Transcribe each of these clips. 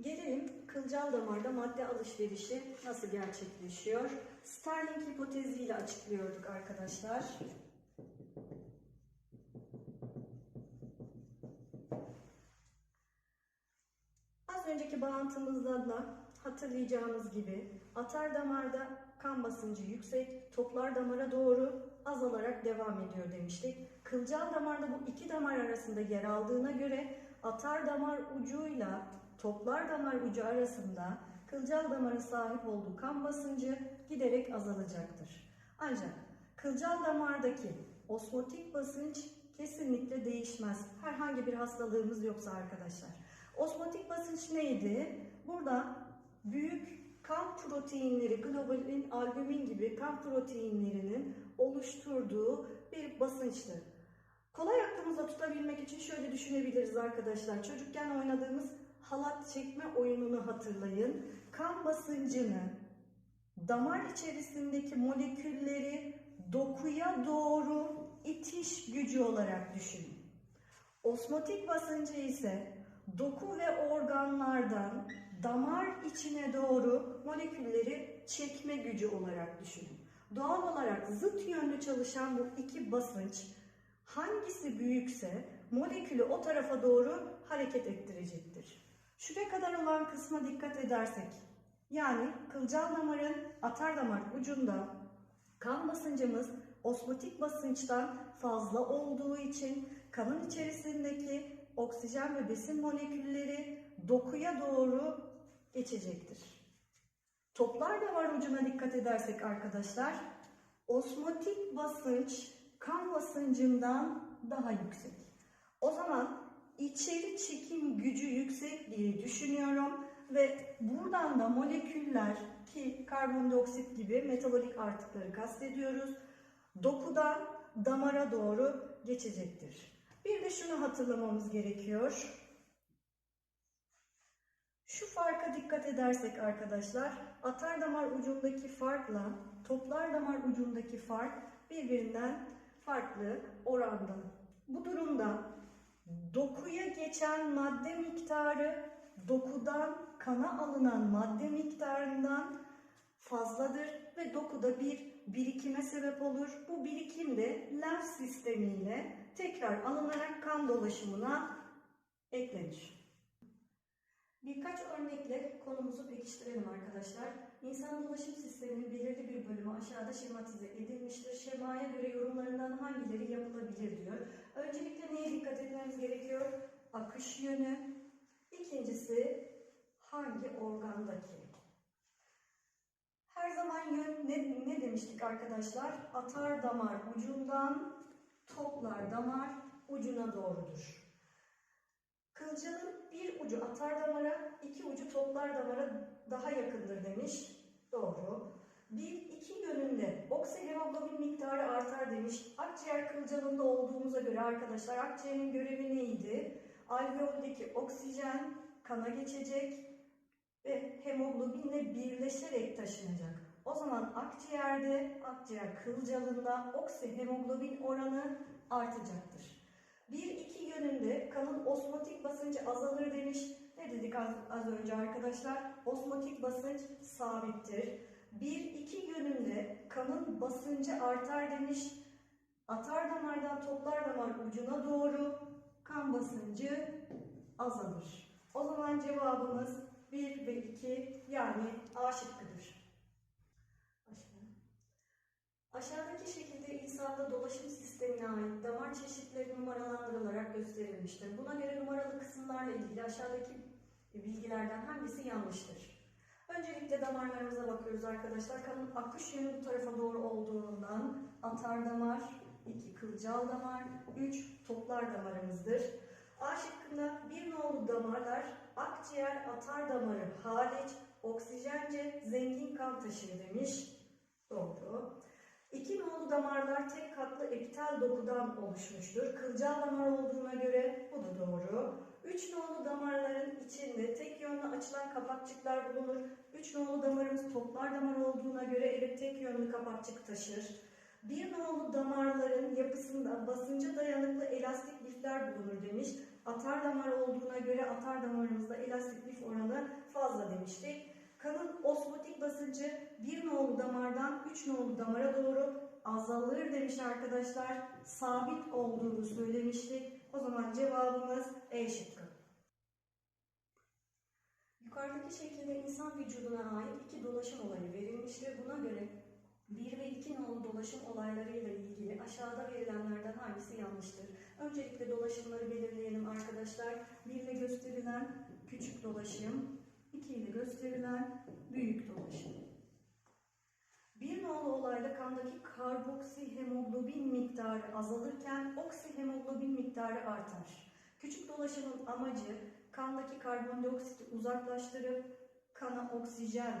Gelelim kılcal damarda madde alışverişi nasıl gerçekleşiyor? Starling hipoteziyle açıklıyorduk arkadaşlar. Az önceki bağıntımızda da hatırlayacağımız gibi atar damarda kan basıncı yüksek, toplar damara doğru azalarak devam ediyor demiştik. Kılcal damarda bu iki damar arasında yer aldığına göre atar damar ucuyla toplar damar ucu arasında kılcal damarın sahip olduğu kan basıncı giderek azalacaktır. Ancak kılcal damardaki osmotik basınç kesinlikle değişmez. Herhangi bir hastalığımız yoksa arkadaşlar. Osmotik basınç neydi? Burada büyük kan proteinleri, globulin, albumin gibi kan proteinlerinin oluşturduğu bir basınçtır. Kolay aklımızda tutabilmek için şöyle düşünebiliriz arkadaşlar. Çocukken oynadığımız halat çekme oyununu hatırlayın. Kan basıncını damar içerisindeki molekülleri dokuya doğru itiş gücü olarak düşünün. Osmotik basıncı ise doku ve organlardan damar içine doğru molekülleri çekme gücü olarak düşünün. Doğal olarak zıt yönlü çalışan bu iki basınç hangisi büyükse molekülü o tarafa doğru hareket ettirecektir. Şuraya kadar olan kısma dikkat edersek, yani kılcal damarın atar damar ucunda kan basıncımız osmotik basınçtan fazla olduğu için kanın içerisindeki oksijen ve besin molekülleri dokuya doğru geçecektir. Toplar damar ucuna dikkat edersek arkadaşlar, osmotik basınç kan basıncından daha yüksek. O zaman içeri çekim gücü yüksek diye düşünüyorum ve buradan da moleküller ki karbondioksit gibi metabolik artıkları kastediyoruz. Dokudan damara doğru geçecektir. Bir de şunu hatırlamamız gerekiyor. Şu farka dikkat edersek arkadaşlar, atar damar ucundaki farkla toplar damar ucundaki fark birbirinden farklı oranda. Bu durumda dokuya geçen madde miktarı dokudan kana alınan madde miktarından fazladır ve dokuda bir birikime sebep olur. Bu birikim de lenf sistemiyle tekrar alınarak kan dolaşımına eklenir. Birkaç örnekle konumuzu pekiştirelim arkadaşlar. İnsan dolaşım sisteminin belirli bir bölümü aşağıda şematize edilmiştir. Şemaya göre yorumlarından hangileri yapılabilir diyor. Öncelikle neye dikkat etmemiz gerekiyor? Akış yönü. İkincisi hangi organdaki? Her zaman yön ne, ne demiştik arkadaşlar? Atar damar ucundan toplar damar ucuna doğrudur. Kılcalın bir ucu atar damara, iki ucu toplar damara daha yakındır demiş. Doğru. Bir iki yönünde oksihemoglobin miktarı artar demiş. Akciğer kılcalında olduğumuza göre arkadaşlar akciğerin görevi neydi? Alveoldeki oksijen kana geçecek ve hemoglobinle birleşerek taşınacak. O zaman akciğerde, akciğer kılcalında oksihemoglobin oranı artacaktır. Bir iki yönünde kanın osmotik basıncı azalır demiş. Dedik az, az önce arkadaşlar? Osmotik basınç sabittir. Bir iki yönünde kanın basıncı artar demiş. Atar damardan toplar damar ucuna doğru kan basıncı azalır. O zaman cevabımız 1 ve 2 yani A şıkkıdır. Aşağıdaki şekilde insanda dolaşım sistemine ait damar çeşitleri numaralandırılarak gösterilmiştir. Buna göre numaralı kısımlarla ilgili aşağıdaki bilgilerden hangisi yanlıştır? Öncelikle damarlarımıza bakıyoruz arkadaşlar. Kanın akış yönü bu tarafa doğru olduğundan atar damar, 2 kılcal damar, 3 toplar damarımızdır. A şıkkında bir nolu damarlar akciğer atar damarı hariç oksijence zengin kan taşır demiş. Doğru. İki nolu damarlar tek katlı epitel dokudan oluşmuştur. Kılcal damar olduğuna göre bu da doğru. Üç nolu damarların içinde tek yönlü açılan kapakçıklar bulunur. Üç nolu damarımız toplar damar olduğuna göre evet tek yönlü kapakçık taşır. Bir nolu damarların yapısında basınca dayanıklı elastik lifler bulunur demiş. atar damar olduğuna göre atar damarımızda elastik lif oranı fazla demiştik. Kanın osmotik basıncı bir nolu damardan 3 nolu damara doğru azalır demiş arkadaşlar. Sabit olduğunu söylemiştik. O zaman cevabımız E şıkkı. Yukarıdaki şekilde insan vücuduna ait iki dolaşım olayı verilmiştir. Buna göre 1 ve 2 nolu dolaşım olaylarıyla ilgili aşağıda verilenlerden hangisi yanlıştır? Öncelikle dolaşımları belirleyelim arkadaşlar. 1 ile gösterilen küçük dolaşım, 2 ile gösterilen büyük dolaşım. Bir nolu olayda kandaki karboksihemoglobin miktarı azalırken oksihemoglobin miktarı artar. Küçük dolaşımın amacı kandaki karbondioksiti uzaklaştırıp kana oksijen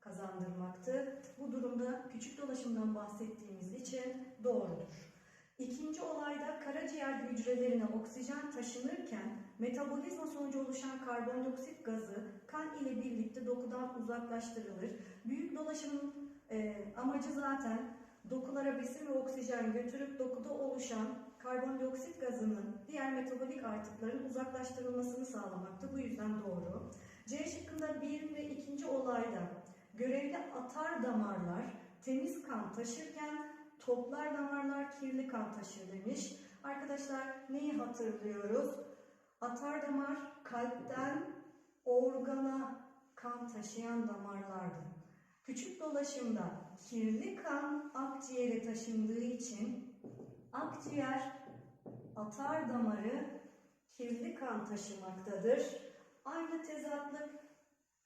kazandırmaktı. Bu durumda küçük dolaşımdan bahsettiğimiz için doğrudur. İkinci olayda karaciğer hücrelerine oksijen taşınırken metabolizma sonucu oluşan karbondioksit gazı kan ile birlikte dokudan uzaklaştırılır. Büyük dolaşımın e, amacı zaten dokulara besin ve oksijen götürüp dokuda oluşan karbondioksit gazının diğer metabolik artıkların uzaklaştırılmasını sağlamaktı. Bu yüzden doğru. C şıkkında bir ve ikinci olayda görevli atar damarlar temiz kan taşırken toplar damarlar kirli kan taşır demiş. Arkadaşlar neyi hatırlıyoruz? Atar damar kalpten organa kan taşıyan damarlardı. Küçük dolaşımda kirli kan akciğere taşındığı için akciğer atar damarı kirli kan taşımaktadır. Aynı tezatlık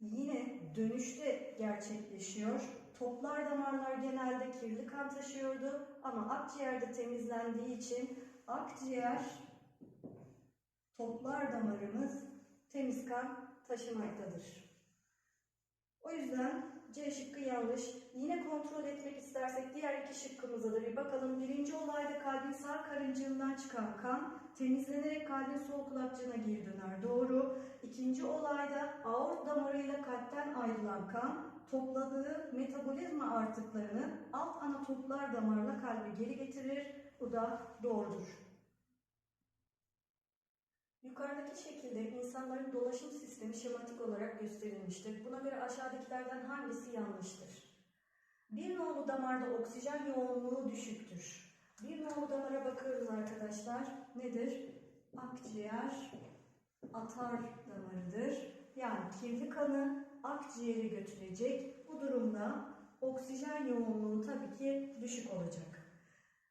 yine dönüşte gerçekleşiyor. Toplar damarlar genelde kirli kan taşıyordu ama akciğerde temizlendiği için akciğer toplar damarımız temiz kan taşımaktadır. O yüzden C şıkkı yanlış. Yine kontrol etmek istersek diğer iki şıkkımıza da bir bakalım. Birinci olayda kalbin sağ karıncığından çıkan kan temizlenerek kalbin sol kulakçığına geri döner. Doğru. İkinci olayda aort damarıyla kalpten ayrılan kan topladığı metabolizma artıklarını alt ana toplar damarla kalbe geri getirir. Bu da doğrudur. Yukarıdaki şekilde insanların dolaşım sistemi şematik olarak gösterilmiştir. Buna göre aşağıdakilerden hangisi yanlıştır? Bir nolu damarda oksijen yoğunluğu düşüktür. Bir nolu damara bakıyoruz arkadaşlar. Nedir? Akciğer atar damarıdır. Yani kirli kanı akciğere götürecek. Bu durumda oksijen yoğunluğu tabii ki düşük olacak.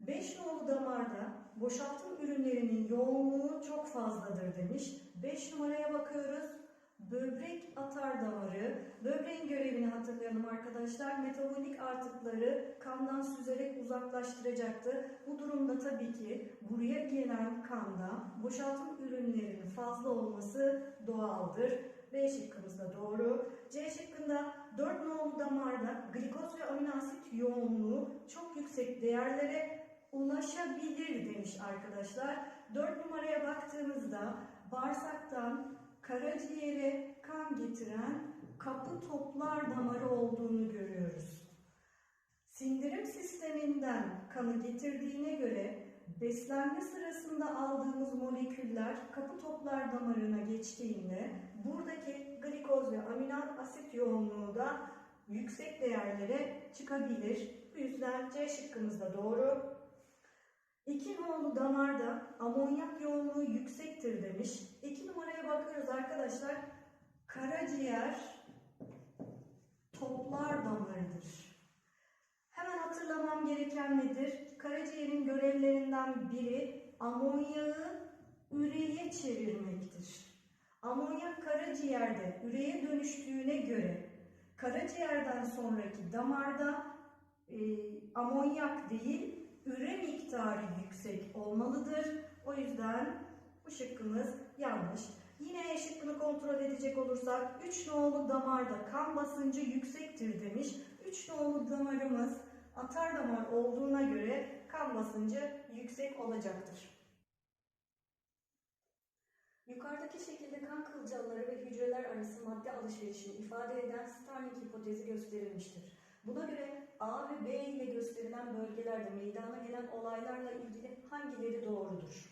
5 nolu damarda boşaltım ürünlerinin yoğunluğu çok fazladır demiş. 5 numaraya bakıyoruz. Böbrek atar damarı. Böbreğin görevini hatırlayalım arkadaşlar. Metabolik artıkları kandan süzerek uzaklaştıracaktı. Bu durumda tabii ki buraya gelen kanda boşaltım ürünlerinin fazla olması doğaldır. B şıkkımız da doğru. C şıkkında 4 nolu damarda glikoz ve amino asit yoğunluğu çok yüksek değerlere ulaşabilir demiş arkadaşlar. 4 numaraya baktığımızda bağırsaktan karaciğere kan getiren kapı toplar damarı olduğunu görüyoruz. Sindirim sisteminden kanı getirdiğine göre beslenme sırasında aldığımız moleküller kapı toplar damarına geçtiğinde buradaki glikoz ve amino asit yoğunluğu da yüksek değerlere çıkabilir. Bu yüzden C şıkkımız da doğru. İki nolu damarda amonyak yoğunluğu yüksektir demiş. İki numaraya bakıyoruz arkadaşlar. Karaciğer toplar damarıdır. Hemen hatırlamam gereken nedir? Karaciğerin görevlerinden biri amonyağı üreye çevirmektir. Amonyak karaciğerde üreye dönüştüğüne göre karaciğerden sonraki damarda e, amonyak değil üre miktarı yüksek olmalıdır. O yüzden bu şıkkımız yanlış. Yine şıkkını kontrol edecek olursak 3 nolu damarda kan basıncı yüksektir demiş. 3 nolu damarımız atar damar olduğuna göre kan basıncı yüksek olacaktır. Yukarıdaki şekilde kan kılcalları ve hücreler arası madde alışverişini ifade eden Starling hipotezi gösterilmiştir. Buna göre A ve B ile gösterilen bölgelerde meydana gelen olaylarla ilgili hangileri doğrudur?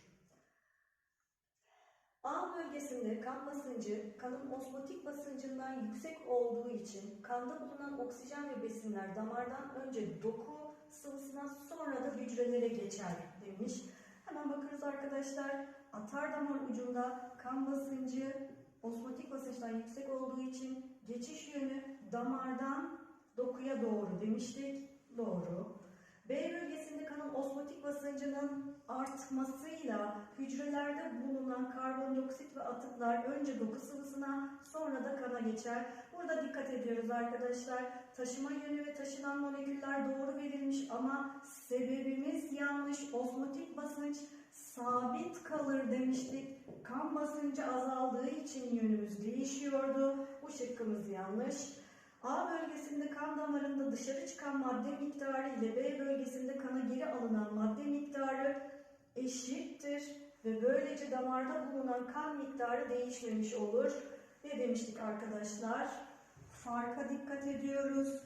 A bölgesinde kan basıncı kanın osmotik basıncından yüksek olduğu için kanda bulunan oksijen ve besinler damardan önce doku sıvısına sonra da hücrelere geçer demiş. Hemen bakıyoruz arkadaşlar. Atar damar ucunda kan basıncı osmotik basınçtan yüksek olduğu için geçiş yönü damardan dokuya doğru demiştik. Doğru. B bölgesinde kanın osmotik basıncının artmasıyla hücrelerde bulunan karbondioksit ve atıklar önce doku sıvısına sonra da kana geçer. Burada dikkat ediyoruz arkadaşlar. Taşıma yönü ve taşınan moleküller doğru verilmiş ama sebebimiz yanlış. Osmotik basınç sabit kalır demiştik. Kan basıncı azaldığı için yönümüz değişiyordu. Bu şıkkımız yanlış. A bölgesinde kan damarında dışarı çıkan madde miktarı ile B bölgesinde kana geri alınan madde miktarı eşittir ve böylece damarda bulunan kan miktarı değişmemiş olur. Ne demiştik arkadaşlar? Farka dikkat ediyoruz.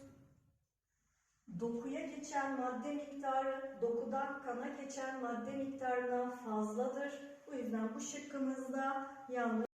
Dokuya geçen madde miktarı dokudan kana geçen madde miktarından fazladır. Bu yüzden bu şıkkımızda yanlış.